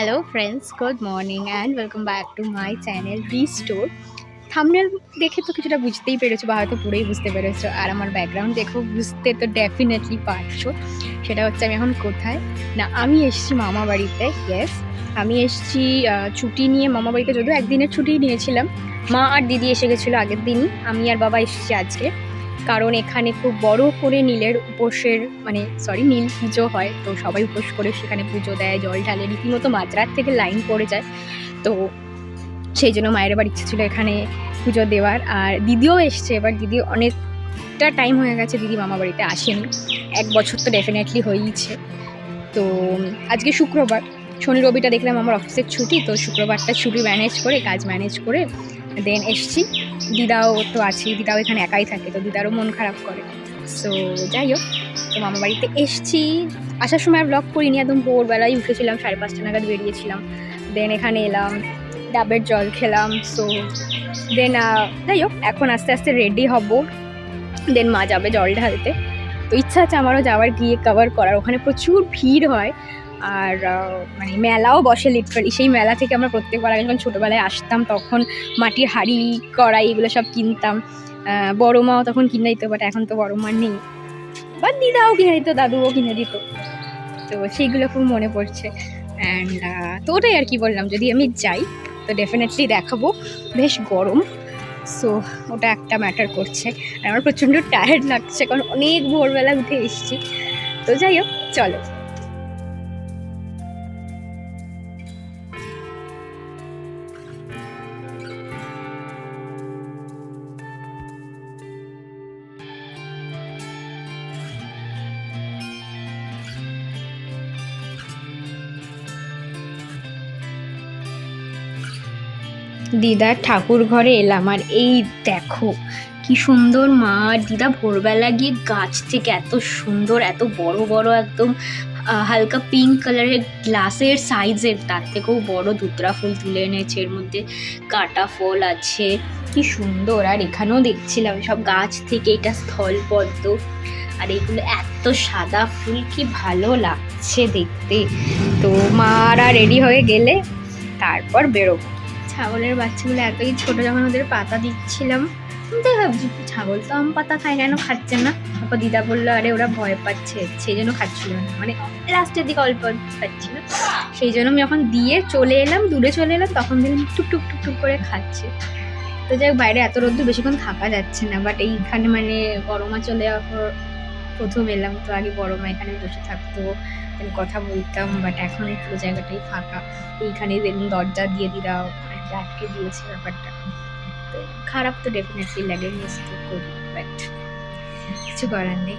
Hello friends good morning and welcome back to my channel Restore thumbnail দেখে তো কিছুটা বুঝতেই পেরেছ বা হয়তো পুরোই বুঝতে পেরেছ। আর আমার ব্যাকগ্রাউন্ড দেখেও বুঝতে তো ডেফিনেটলি পারছ। সেটা হচ্ছে আমি এখন কোথায়? না, আমি এসেছি মামা বাড়িতে ইয়েস আমি এসেছি ছুটি নিয়ে মামা বাড়িতে, যদিও একদিনের ছুটি নিয়েছিলাম। মা আর দিদি এসে গেছিল আগের দিনই। আমি আর বাবা এসেছি আজকে। কারণ এখানে খুব বড় করে নীলের উপোসের মানে সরি নীল পুজো হয়, তো সবাই উপোস করে সেখানে পুজো দেয়, জল ঢালে, রীতিমতো মাঝরাত থেকে লাইন পড়ে যায়। তো সেই জন্য মায়ের আবার ইচ্ছে ছিল এখানে পুজো দেওয়ার। আর দিদিও এসছে, এবার দিদি অনেকটা টাইম হয়ে গেছে, দিদি মামা বাড়িতে আসেনি। এক বছর তো ডেফিনেটলি হয়েইছে। তো আজকে শুক্রবার, শনি রবিটা দেখলাম আমার অফিসের ছুটি, তো শুক্রবারটা ছুটি ম্যানেজ করে, কাজ ম্যানেজ করে দেন এসছি। দিদাও তো আছেই, দিদাও এখানে একাই থাকে, তো দিদারও মন খারাপ করে। সো যাই হোক, তো মামা বাড়িতে এসছি। আসার সময় ব্লগ করিনি, একদম ভোরবেলায় উঠেছিলাম, সাড়ে পাঁচটা নাগাদ বেরিয়েছিলাম। দেন এখানে এলাম, ডাবের জল খেলাম সো দেন যাই হোক, এখন আস্তে আস্তে রেডি হব। দেন মা যাবে জল ঢালতে। তো ইচ্ছা আছে আমারও যাওয়ার, গিয়ে কভার করার। ওখানে প্রচুর ভিড় হয়। আর মানে মেলাও বসে লিটারালি সেই মেলা থেকে আমরা প্রত্যেকবার আগে যখন ছোটোবেলায় আসতাম, তখন মাটির হাঁড়ি, কড়াই এগুলো সব কিনতাম। বড় মাও তখন কিনে দিত বাট এখন তো বড় মা নেই। বা দিদাও কিনে দিত, দাদুও কিনে দিত। তো সেইগুলো খুব মনে পড়ছে। অ্যান্ড তো ওটাই আর কি বললাম, যদি আমি যাই, তো ডেফিনেটলি দেখাবো। বেশ গরম সো ওটা একটা ম্যাটার করছে। আর আমার প্রচণ্ড টায়ার্ড লাগছে, কারণ অনেক ভোরবেলা উঠে এসেছি। তো যাই হোক, চলো। দিদার ঠাকুর ঘরে এলাম, আর এই দেখো কি সুন্দর মা। আর দিদা ভোরবেলা গিয়ে গাছ থেকে এত সুন্দর, এত বড় বড় একদম হালকা পিঙ্ক কালারের গ্লাসের সাইজের তার থেকেও বড় দুতরা ফুল তুলে এনেছে। এর মধ্যে কাটা ফল আছে, কি সুন্দর। আর এখানেও দেখছিলাম সব গাছ থেকে এটা স্থলপদ্ম আর এগুলো এত সাদা ফুল, কি ভালো লাগছে দেখতে। তো মা মারা রেডি হয়ে গেলে তারপর বেরোবো। ছাগলের বাচ্চাগুলো এতই ছোট, যখন ওদের পাতা দিচ্ছিলাম তাই ভাবছি, ছাগল তো আম পাতা খায় কেন, খাচ্ছে না? তারপর দিদা বলল, আরে, ওরা ভয় পাচ্ছে, সেই জন্য খাচ্ছিল না। মানে লাস্টের দিকে অল্প অল্প খাচ্ছিল। সেই জন্য আমি যখন দিয়ে চলে এলাম, দূরে চলে এলাম, তখন দেখলাম টুক টুক টুক টুক করে খাচ্ছে। তো যাই বাইরে এত রোদ্দুর বেশিক্ষণ থাকা যাচ্ছে না বাট এইখানে মানে বড় মা চলে যাওয়ার পর প্রথম এলাম, তো আগে বড় মা এখানে বসে থাকতো কথা বলতাম বাট এখন পুরো জায়গাটাই ফাঁকা। এইখানে দেখুন দরজা দিয়ে একটা আটকে দিয়েছে ব্যাপারটা তো খারাপ তো ডেফিনেটলি লাগে মিস তো করি বাট কিছু করার নেই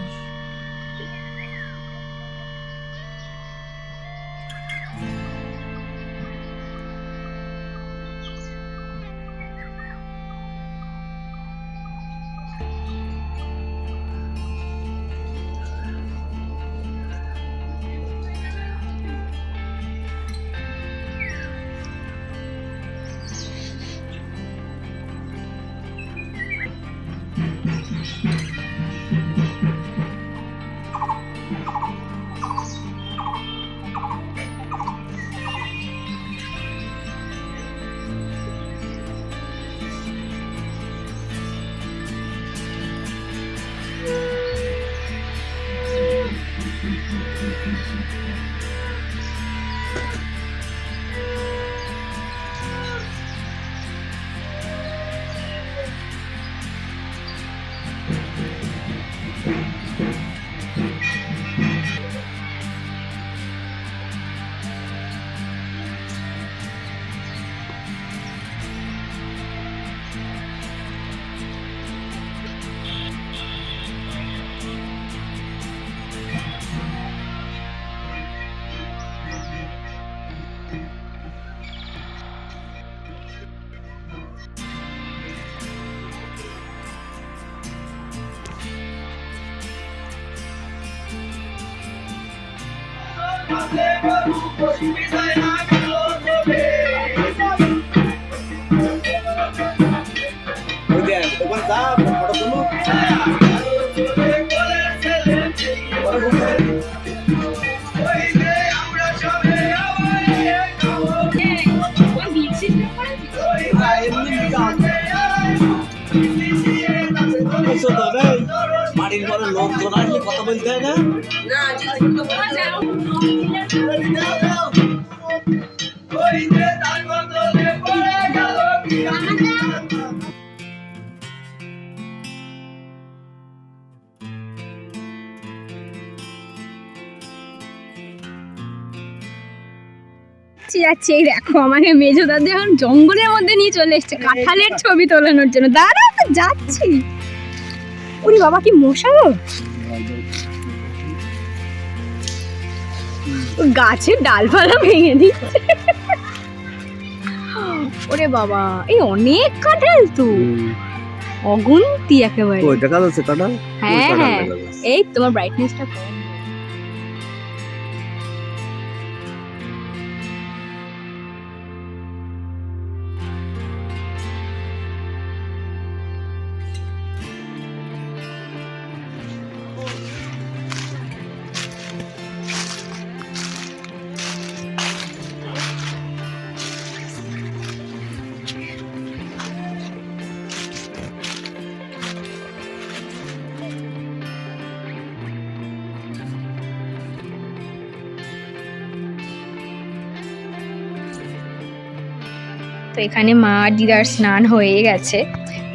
ওই বাড়ির পরে কথা বলতে হয় না? যাচ্ছে এই দেখো, আমাকে মেজো দাদা এখন জঙ্গলের মধ্যে নিয়ে চলে এসছে। কাঁঠালের ছবি তোলানোর জন্য। দাঁড়া যাচ্ছি। ওরে বাবা কি মশা গো গাছের ডালপালা ভেঙে দিচ্ছে। ওরে বাবা এই অনেক কাঁঠাল তো। অগুন্তি একেবারে। ওইটা কাঁঠাল যাচ্ছে কাটা হ্যাঁ হ্যাঁ। এই তোমার ব্রাইটনেসটা কম এখানে মা দিদার স্নান হয়ে গেছে।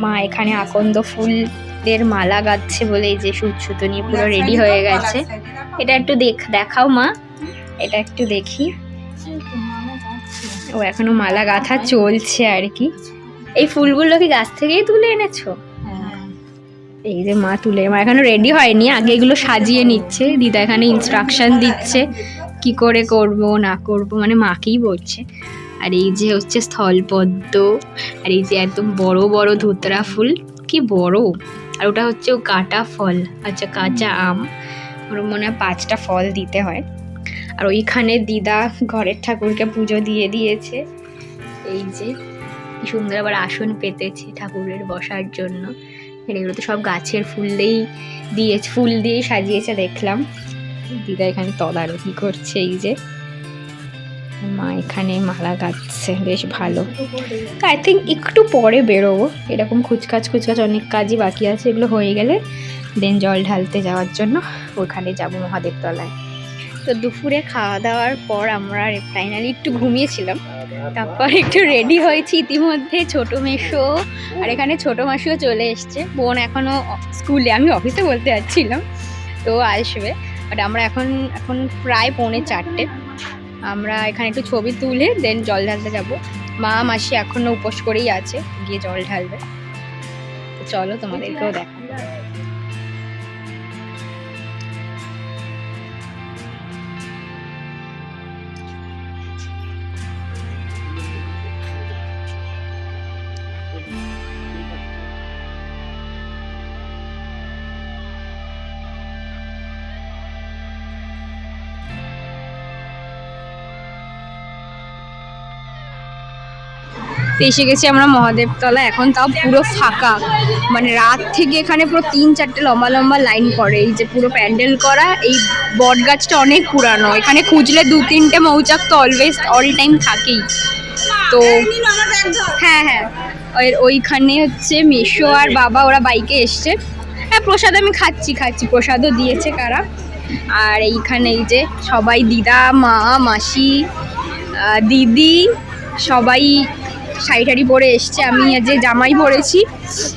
মা এখানে আকন্দ ফুলের মালা গাচ্ছে বলে এই যে সুত সুতো নিয়ে পুরো রেডি হয়ে গেছে। এটা একটু দেখ দেখাও মা। এটা একটু দেখি। ও এখনও মালা গাঁথা চলছে আর কি। এই ফুলগুলো কি গাছ থেকেই তুলে এনেছো? এই যে মা তুলে মা এখনও রেডি হয়নি। আগে এগুলো সাজিয়ে নিচ্ছে। দিদা এখানে ইনস্ট্রাকশন দিচ্ছে। কি করে করব না করব মানে মাকেই বলছে। আর এই যে হচ্ছে স্থলপদ্ম, আর এই যে একদম বড় বড় ধোতরা ফুল, কি বড়? আর ওটা হচ্ছে কাটা ফল আচ্ছা কাঁচা আম, ওর মনে হয় পাঁচটা ফল দিতে হয়। আর ওইখানে দিদা ঘরের ঠাকুরকে পুজো দিয়ে দিয়েছে। এই যে সুন্দর আবার আসন পেতেছে ঠাকুরের বসার জন্য। এগুলো তো সব গাছের ফুল দিয়েই দিয়েছে, ফুল দিয়েই সাজিয়েছে, দেখলাম। দিদা এখানে তদারকি করছে এই যে। মা এখানে মালা গাচ্ছে, বেশ ভালো। আই থিঙ্ক একটু পরে বেরোবো। এরকম খুচকাচ খুচকাচ অনেক কাজই বাকি আছে, এগুলো হয়ে গেলে দেন জল ঢালতে যাওয়ার জন্য ওখানে যাব মহাদেব তলায় তো দুপুরে খাওয়া দাওয়ার পর আমরা ফাইনালি একটু ঘুমিয়েছিলাম। তারপর একটু রেডি হয়েছি ইতিমধ্যে, ছোট মেশো আর এখানে ছোট মাসিও চলে এসছে। বোন এখনও স্কুলে, আমি অফিসে বলতে যাচ্ছিলাম, তো আসবে। বাট আমরা এখন এখন প্রায় পৌনে চারটে। আমরা এখানে একটু ছবি তুলে দেন জল ঢালতে যাব। মা মাসি এখনও উপোস করেই আছে গিয়ে জল ঢালবে। চলো তোমাদেরকেও দেখা। এসে গেছি আমরা মহাদেবতলা। এখন তাও পুরো ফাঁকা। মানে রাত থেকে এখানে পুরো তিন চারটে লম্বা লম্বা লাইন পড়ে। এই যে পুরো প্যান্ডেল করা, এই বট গাছটা অনেক পুরানো। এখানে খুঁজলে দু তিনটে মৌচাক তো অলওয়েজ অল টাইম থাকেই। তো হ্যাঁ হ্যাঁ। ওই- ওইখানে হচ্ছে মেশো আর বাবা, ওরা বাইকে এসছে। হ্যাঁ প্রসাদ আমি খাচ্ছি খাচ্ছি। প্রসাদও দিয়েছে কারা। আর এইখানে এই যে সবাই দিদা, মা, মাসি দিদি, সবাই শাড়ি টাড়ি পরে এসছে, আমি যে জামাই পরেছি।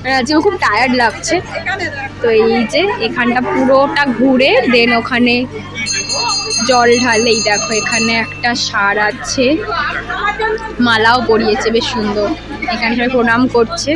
আর আজকে আমার খুব টায়ার্ড লাগছে। তো এই যে এখানটা পুরোটা ঘুরে দেন ওখানে জল ঢালেই দেখো এখানে একটা সার আছে। মালাও পরিয়েছে, বেশ সুন্দর। এখানে সবাই প্রণাম করছে।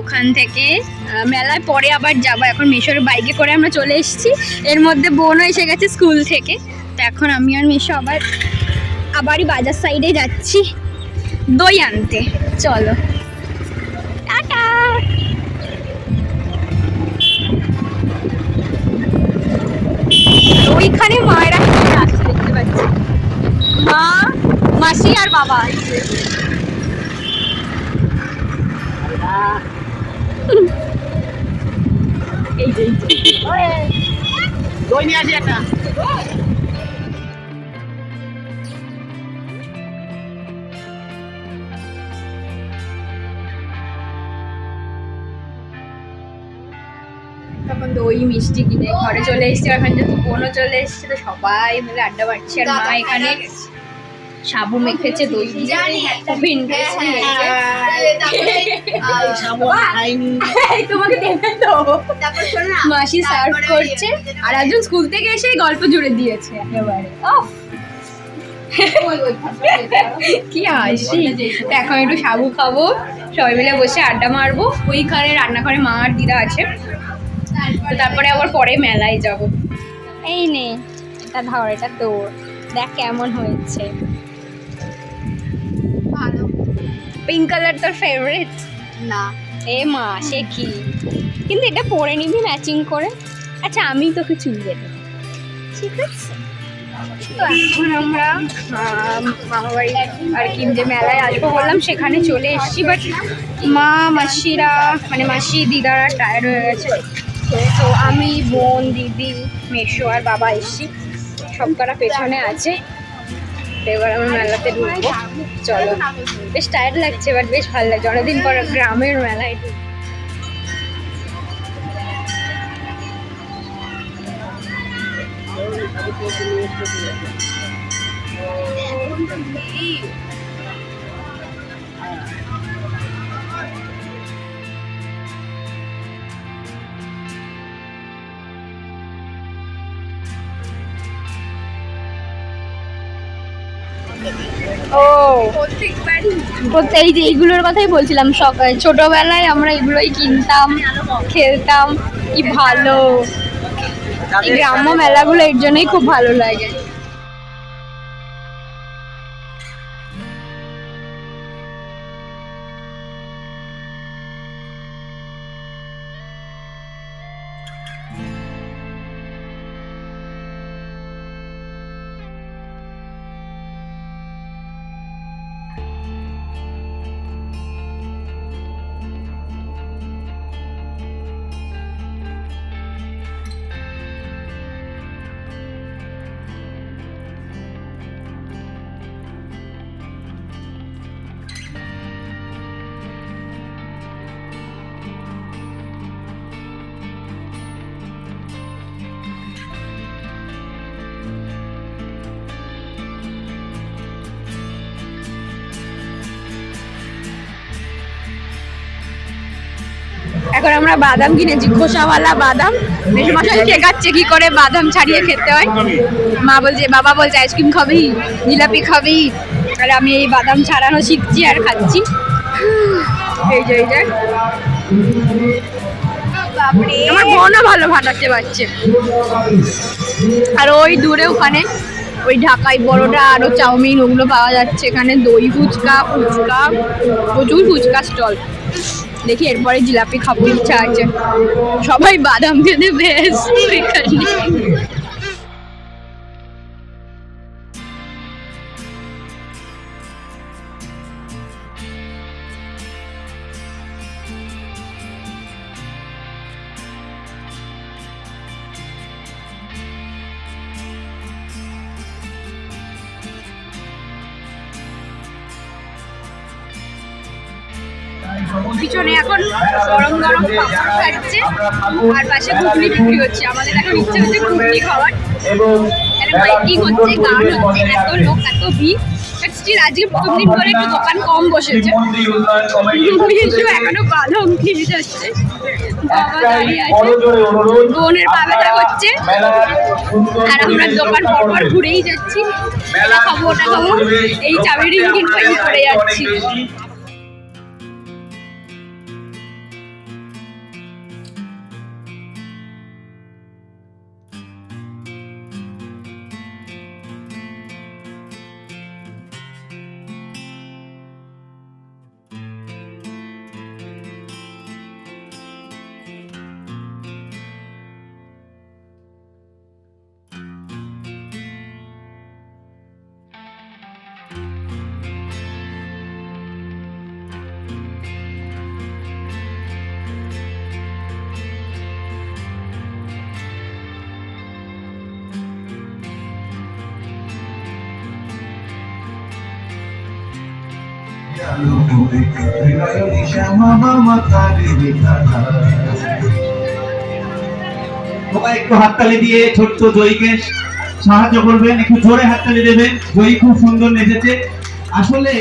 ওখান থেকে মেলায় পরে আবার যাব। এখন মেশোর বাইকে করে আমরা চলে এসেছি। এর মধ্যে বোনও এসে গেছে স্কুল থেকে। তো এখন আমি আর মিশো আবার, আবারই বাজার সাইডে যাচ্ছি। দই আনতে। চলো। টাটা! ওইখানে মায়েরা আসছে দেখতে পাচ্ছি? মা, মাসি আর বাবা। আসছে এই যে দই নিয়ে আসি একটা তখন দই মিষ্টি কিনে ঘরে চলে এসেছি। এখন যেহেতু বোনও চলে এসেছে। তো সবাই মিলে আড্ডা মারছি আর মা এখানে সাবু মেখেছে দই দিয়ে ইন্টারেস্টিং সাবু খাইনি তোমাকে দেবে তো। মাসি সার্ভ করছে আর একজন স্কুল থেকে এসে গল্প জুড়ে দিয়েছে একেবারে! কি হাসি। তো এখন একটু সাবু খাব সবাই মিলে বসে আড্ডা মারবো। ওইখানে রান্নাঘরে মা আর দিদা আছে। তারপরে আবার পরে মেলায় যাব। এই নে এটা ধর এটা তোর। দেখ কেমন হয়েছে। পিঙ্ক কালার তোর ফেভারিট না। এ মা সে কি? কিন্তু এটা পরে নিবি ম্যাচিং করে। আচ্ছা আমি তোকে চুল দেবো। ঠিক আছে? তো এখন আমরা মামা বাড়ি আর কি যে মেলায় আসব বললাম সেখানে চলে এসেছি। বাট মা মাসিরা মানে মাসি দিদারা টায়ার্ড হয়ে গেছে। তো আমি বোন দিদি মেশো আর বাবা এসছি। সব করা পেছনে আছে। তো এবার আমরা মেলাতে ঢুকবো। চলো। বেশ টায়ার্ড লাগছে বাট বেশ ভালো লাগছে। অনেকদিন পর গ্রামের মেলায় ঢুক- ও। এই যে এইগুলোর কথাই বলছিলাম সকাল। ছোটবেলায় আমরা এগুলোই কিনতাম খেলতাম। কি ভালো। এই গ্রাম্য মেলাগুলো এর জন্যই খুব ভালো লাগে। এখন আমরা বাদাম কিনেছি খোসাওয়ালা বাদাম। মেশামশাই শেখাচ্ছে কি করে? বাদাম ছাড়িয়ে খেতে হয়। মা বলছে বাবা বলছে আইসক্রিম খাবি? জিলাপি খাবি? আর আমি এই বাদাম ছাড়ানো শিখছি আর খাচ্ছি। এই যে এই যে। আমার বোনও ভালো ফাটাতে পারছে। আর ওই দূরে ওখানে ওই ঢাকায় বড়টা আরও চাউমিন ওগুলো পাওয়া যাচ্ছে। এখানে দই ফুচকা ফুচকা প্রচুর ফুচকা স্টল। দেখি এরপরে জিলাপি খাব ইচ্ছা আছে সবাই বাদাম খেতে বেশ পিছনে এখন গরম গরম পাপড় খাচ্ছে আর পাশে ঘুগনি বিক্রি হচ্ছে। আমাদের এখন ইচ্ছে হচ্ছে ঘুগনি খাওয়ার। হচ্ছে? গান হচ্ছে এত লোক এত ভিড়। আজকে প্রথম দিন একটু দোকান কম বসেছে। এখনও যাচ্ছে। বাবা দাঁড়িয়ে আছে। বোনের পা ব্যথা করছে আর আমরা দোকান পরপর ঘুরেই যাচ্ছি। এটা খাব ওটা খাব এই চাবি ফাইল করে যাচ্ছি। একটু হাততালি দিয়ে ছোট্ট জয়ীকে সাহায্য করবেন, একটু জোরে হাততালি দেবেন। জয়ী খুব সুন্দর নেচেছে। আসলে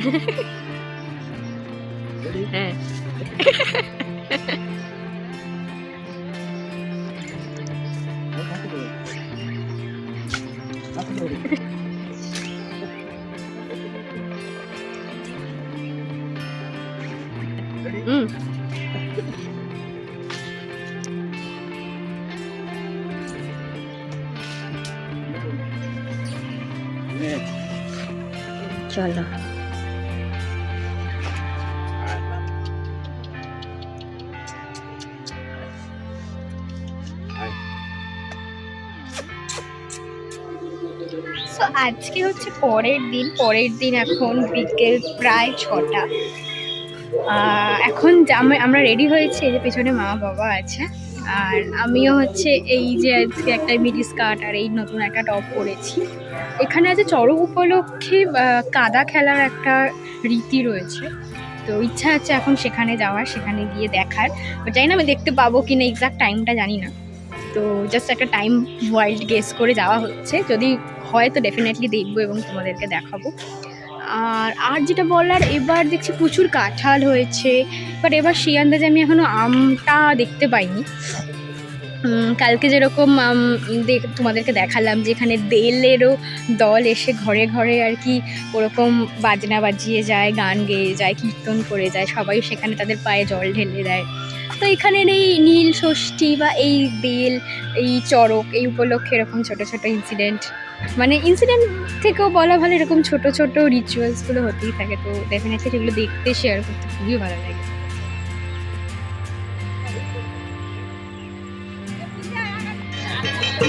চলো। আজকে হচ্ছে পরের দিন পরের দিন এখন বিকেল প্রায় ছটা। এখন আমরা রেডি হয়েছি, এই যে পেছনে মা বাবা আছে। আর আমিও হচ্ছে এই যে আজকে একটা মিডি স্কার্ট আর এই নতুন একটা টপ পরেছি। এখানে আছে চড়ক উপলক্ষে কাদা খেলার একটা রীতি রয়েছে। তো ইচ্ছা আছে এখন সেখানে যাওয়ার, সেখানে গিয়ে দেখার। জানি না আমি দেখতে পাবো কি না এক্সাক্ট টাইমটা জানি না। তো জাস্ট একটা টাইম ওয়াইল্ড গেস করে যাওয়া হচ্ছে। যদি হয় তো ডেফিনেটলি দেখব এবং তোমাদেরকে দেখাবো। আর আর যেটা বলার, এবার দেখছি প্রচুর কাঁঠাল হয়েছে। বাট এবার সেই আন্দাজে আমি এখনও আমটা দেখতে পাইনি। কালকে যেরকম তোমাদেরকে দেখালাম যে এখানে দেলেরও দল এসে ঘরে ঘরে আর কি ওরকম বাজনা বাজিয়ে যায়, গান গেয়ে যায়, কীর্তন করে যায়, সবাই সেখানে তাদের পায়ে জল ঢেলে দেয়। তো এখানের এই নীল ষষ্ঠী বা এই বেল এই চড়ক, এই উপলক্ষে এরকম ছোট ছোট ইনসিডেন্ট মানে ইনসিডেন্ট থেকেও বলা ভালো এরকম ছোট ছোট রিচুয়ালসগুলো হতেই থাকে। তো ডেফিনেটলি সেগুলো দেখতে শেয়ার করতে খুবই ভালো লাগে।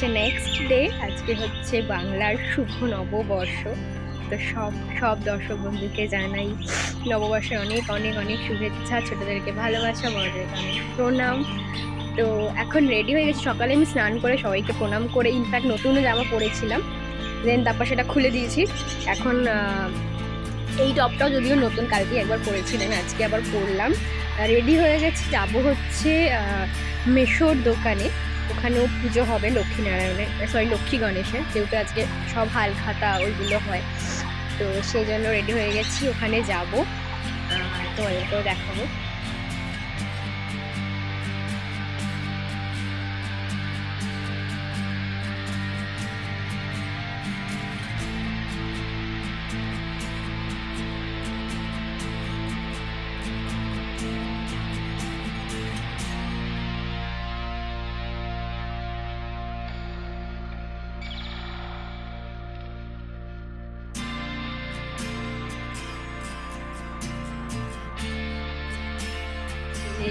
হচ্ছে নেক্সট ডে আজকে হচ্ছে বাংলার শুভ নববর্ষ। তো সব সব দর্শক বন্ধুকে জানাই নববর্ষের অনেক অনেক অনেক শুভেচ্ছা। ছোটোদেরকে ভালোবাসা বড়দেরকে অনেক প্রণাম। তো এখন রেডি হয়ে গেছি। সকালে আমি স্নান করে সবাইকে প্রণাম করে ইনফ্যাক্ট নতুন জামা পরেছিলাম। দেন তারপর সেটা খুলে দিয়েছি। এখন এই টপটাও যদিও নতুন কালকে একবার পরেছিলেন আজকে আবার পরলাম। রেডি হয়ে গেছি। যাব হচ্ছে মেশোর দোকানে। ওখানেও পুজো হবে লক্ষ্মীনারায়ণের সরি লক্ষ্মী গণেশের, যেহেতু আজকে সব হাল খাতা ওইগুলো হয়। তো সেই জন্য রেডি হয়ে গেছি, ওখানে যাব। তো তোমাদেরকেও দেখাবো।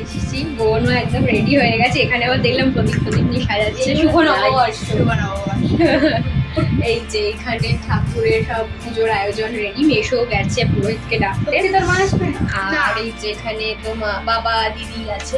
এসেছি। বোনও একদম রেডি হয়ে গেছে। এখানে আবার দেখলাম প্রদীপ প্রদীপ নিয়ে সাজাচ্ছে। শুভ নববর্ষ। শুভ নববর্ষ। এই যে এখানে ঠাকুরের সব পুজোর আয়োজন রেডি মেশো গেছে পুরোহিতকে ডাকতে। আর এই যেখানে তো মা বাবা দিদি আছে।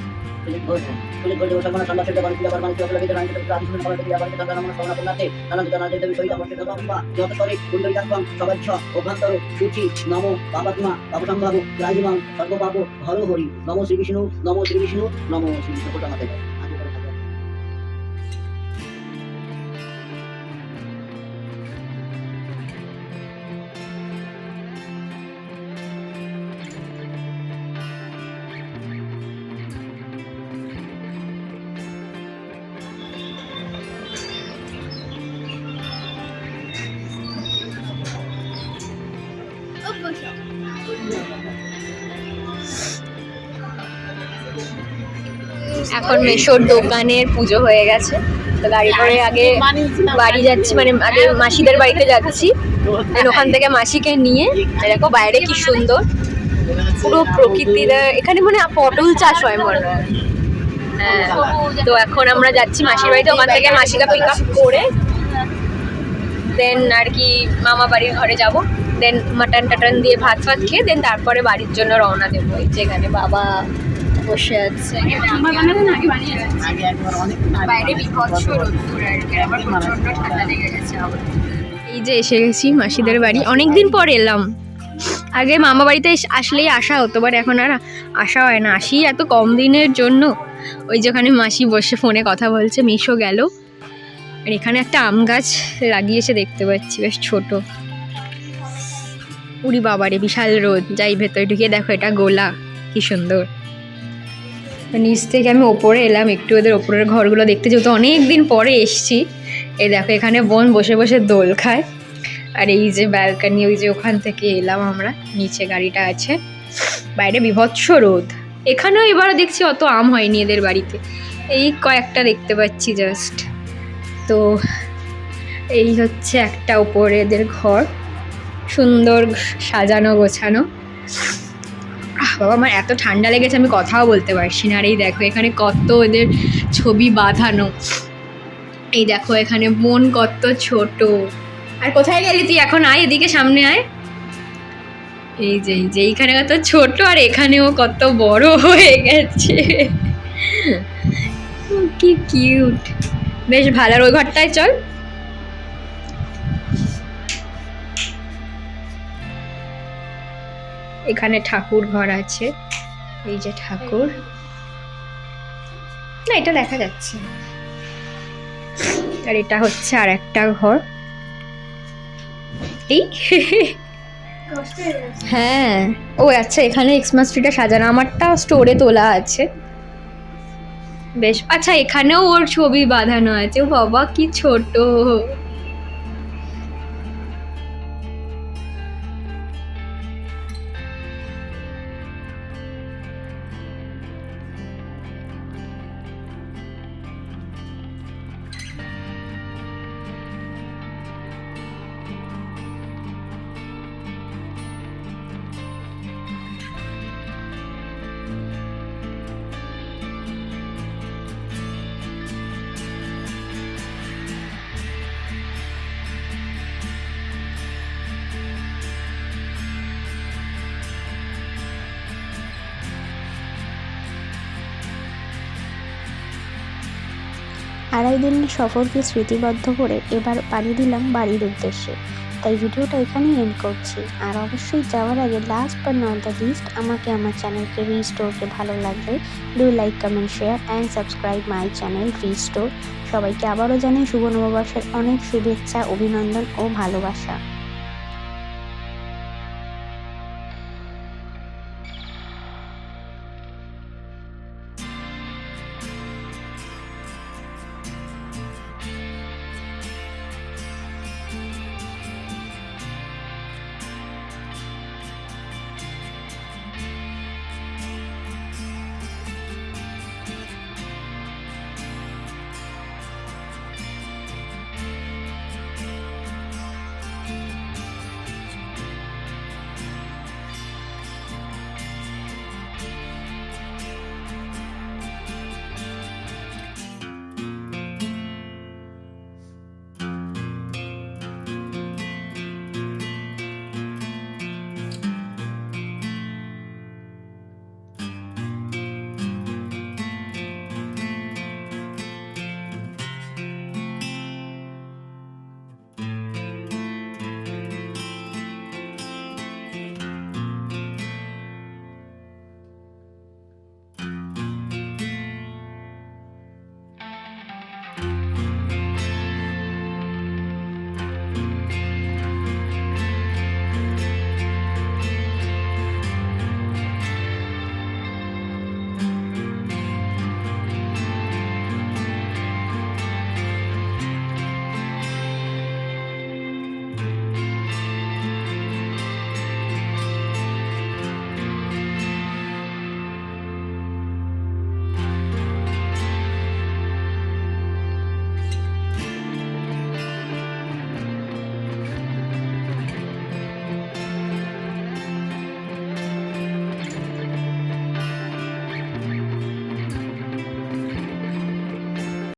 তো যাই হোক এবার পুজো শুরু হবে দিন নম বাবাত্মা বাবসম্ভাব রাজিমাং সর্বপাপ হর হরি নম শ্রী বিষ্ণু নম শ্রী বিষ্ণু নম শ্রী বিষ্ণু কোটা মাতে এখন মেশোর দোকানের পুজো হয়ে গেছে। তো গাড়ি করে আগে বাড়ি যাচ্ছি মানে আগে মাসিদের বাড়িতে যাচ্ছি। ওখান থেকে মাসিকে নিয়ে দেখো বাইরে কি সুন্দর। পুরো প্রকৃতির, এখানে মানে পটল চাষ হয় মনে হয়। হ্যাঁ তো এখন আমরা যাচ্ছি মাসির বাড়িতে, ওখান থেকে মাসিকে পিক আপ করে। দেন আর কি মামা বাড়ির ঘরে যাব। দেন মাটন টাটন দিয়ে ভাত ফাত খেয়ে দেন তারপরে বাড়ির জন্য রওনা দেবো। যেখানে বাবা বসে আছে। বাইরে বিভৎস রোদ্দুর আর কি। আমার প্রচণ্ড ঠান্ডা লেগে গেছে আবার এই যে এসে গেছি মাসিদের বাড়ি। অনেক দিন পর এলাম। আগে মামা বাড়িতে এস- আসলেই আসা হতো বাট এখন আর আসা হয় না। আসি এত কম দিনের জন্য। ওই যেখানে মাসি বসে ফোনে কথা বলছে মিশো গেল। আর এখানে একটা আম গাছ লাগিয়েছে দেখতে পাচ্ছি বেশ ছোট। উড়ি বাবারে বিশাল রোদ। যাই, ভেতরে ঢুকে দেখো এটা গোলা। কি সুন্দর। নিচ থেকে আমি ওপরে এলাম, একটু ওদের ওপরের ঘরগুলো দেখতে যেহেতু অনেক দিন পরে এসছি। এই দেখো, এখানে বোন বসে বসে দোল খায়। আর এই যে ব্যালকানি ওই যে ওখান থেকে এলাম আমরা, নিচে গাড়িটা আছে। বাইরে বিভৎস রোদ। এখানেও এবারও দেখছি অত আম হয়নি এদের বাড়িতে। এই কয়েকটা দেখতে পাচ্ছি জাস্ট তো এই হচ্ছে একটা উপরে এদের ঘর। সুন্দর সাজানো, গোছানো। বাবা, আমার এত ঠান্ডা লেগেছে, আমি কথাও বলতে পারছি না। আর এই দেখো, এখানে কত এদের ছবি বাঁধানো। এই দেখো, এখানে মন কত ছোট। আর কোথায় গেলি তুই? এখন আয়, এদিকে সামনে আয়। এই যে এই যে, এইখানে কত ছোট, আর এখানেও কত বড় হয়ে গেছে। কি কিউট বেশ ভালো, আর ওই ঘরটায় চল। এখানে ঠাকুর ঘর আছে। এই যে ঠাকুর। না, এটা দেখা যাচ্ছে। আর এটা হচ্ছে আর একটা ঘর। এই? হ্যাঁ। ও আচ্ছা এখানে এক্সমাস ট্রিটা সাজানো। আমারটা স্টোরে তোলা আছে। বেশ। আচ্ছা এখানেও ওর ছবি বাঁধানো আছে। ও বাবা, কি ছোট। আড়াই দিনের সফরকে স্মৃতিবদ্ধ করে এবার পাড়ি দিলাম বাড়ির উদ্দেশ্যে। তাই ভিডিওটা এখানেই এন্ড করছি। আর অবশ্যই যাওয়ার আগে last but not the least আমাকে আমার চ্যানেলকে রিস্টোরকে ভালো লাগবে do like comment share and subscribe my channel Restore সবাইকে আবারও জানাই শুভ নববর্ষের অনেক শুভেচ্ছা, অভিনন্দন ও ভালোবাসা।